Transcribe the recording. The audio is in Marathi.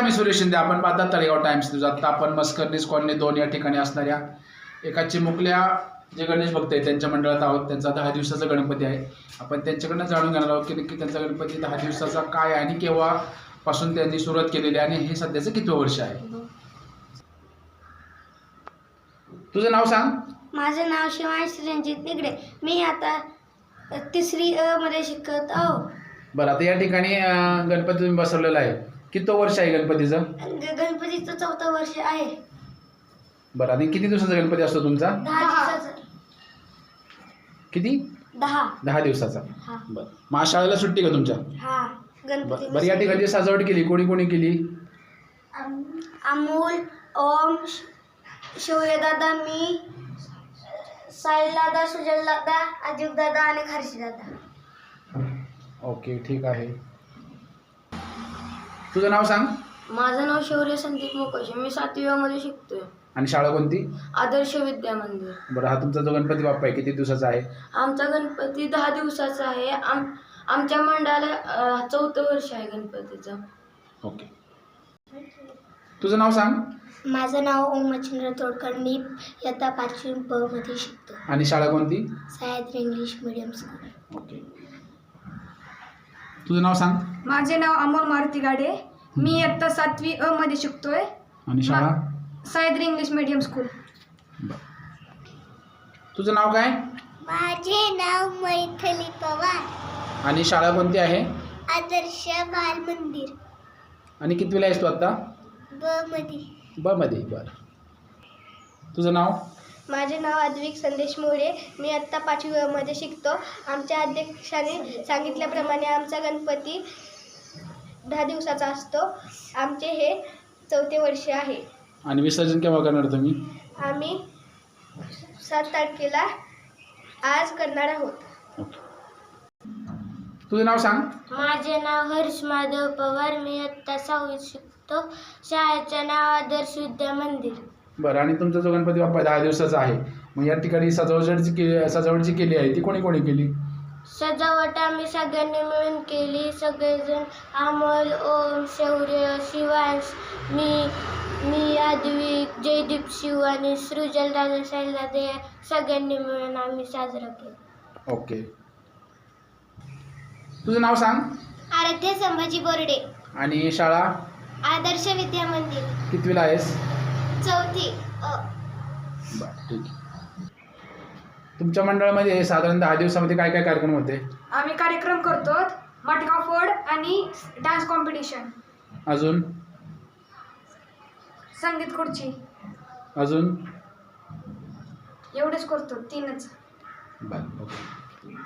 नमस्कार मी सुरेश शिंदे. आपण पाहतात तळेगाव टाइम्स न्यूज. आता आपण मस्करनीस कॉलनी दोन या ठिकाणी असणाऱ्या एका चिमुकल्या जे गणेश भक्त आहेत त्यांच्या मंडळात आहोत. त्यांचा दहा दिवसाचा गणपती आहे. आपण त्यांच्याकडनं जाणून घेणार आहोत की नक्की त्यांचा गणपती दहा दिवसाचा काय आहे आणि केव्हापासून त्यांनी सुरुवात केलेली आहे आणि हे सध्याचं कितवं वर्ष आहे? तुझं नाव सांग. माझं नाव शिवांश रणजित निगडे. मी आता तिसरी अ मध्ये शिकत आहो. बरं आता या ठिकाणी अं, गणपती तुम्ही बसवलेला आहे. किती वर्ष आहे गणपतीचं? ग- गणपतीचं चौथं वर्ष आहे. बरं आणि किती दिवसाचा गणपती असतो तुमचा? दहा दिवसाचं. किती? दहा. दहा दिवसाचा. हा. बरं. मग आज शाळेला सुट्टी का तुमच्या? हा बरं गणपती बरं, या ठिकाणी सजावट केली कोणी कोणी केली? अमोल ओम शिवदादा मी साईलदादा सुजलदादा अजितदादा आणि खारशीदादा ओके ठीक आहे. तुझं नाव सांग. माझं नाव शौर्य संदीप मुकोशे मी सातव्यामध्ये शिकतोय. आणि शाळा कोणती? आदर्श विद्या मंदिर. बरं हा तुमचा जो गणपती बाप्पा आहे किती दिवसाचा आहे? आमचा गणपती दहा दिवसाचा आहे. आम आमच्या मंडळाला चौथं वर्ष आहे गणपतीचं. ओके. तुझं नाव सांग. माझं नाव ओमचंद्र तोडकर. मी इयत्ता पाचवी ब मध्ये शिकतो आणि शाळा कोणती? Sahyadri English medium school. Okay. तुझं नाव सांग. माझे नाव अमोल मारुती गाडे. मी इयत्ता सातवी अ मध्ये शिकतोय. आणि शाळा? Sahyadri English medium school. तुझं नाव काय? माझे नाव मैथिली पवार. आणि शाळा कोणती आहे? आदर्श बाल मंदिर. आणि कितवीला आहेस तू आत्ता? ब मध्ये. ब मध्ये बरं. तुझं नाव? माझे नाव अद्विक संदेश मोरे. मी आत्ता पाचवी मध्ये शिकतो. आमच्या अध्यक्षाने सांगितल्याप्रमाणे आमचा गणपती दहा दिवसाचा असतो. आमचे हे चौथे वर्ष आहे. आणि विसर्जन केव्हा करणार तुम्ही? आम्ही सात तारखेला आज करणार आहोत. तुझं नाव सांग. माझे नाव हर्ष माधव पवार. मी आत्ता सहावीत शिकतो. शाळेचं नाव आदर्श विद्या मंदिर. बरं आणि तुमचा जो गणपती बाप्पा दहा दिवसाचा आहे मग या ठिकाणी सजावट जी केली सजावट जी केली आहे ती कोणी कोणी केली? सजावट आम्ही सगळ्यांनी मिळून केली. सगळेजण अमोल ओम शौर्य शिवांश मी मी आद्विक जयदीप शिव आणि सृजल दादा शैलादे सगळ्यांनी मिळून आम्ही साजरा केला. ओके. तुझं नाव सांग. आराध्य संभाजी बोर्डे. आणि शाळा? आदर्श विद्या मंदिर. कितवीला आहेस? चौथी. बरं ठीक आहे. तुमच्या मंडळामध्ये साधारण दहा दिवसामध्ये काय काय कार्यक्रम होते? आम्ही कार्यक्रम करतो मटका फोड आणि डान्स कॉम्पिटिशन. अजून? संगीत खुर्ची. अजून? एवढेच करतो तीनच. बरं ओके.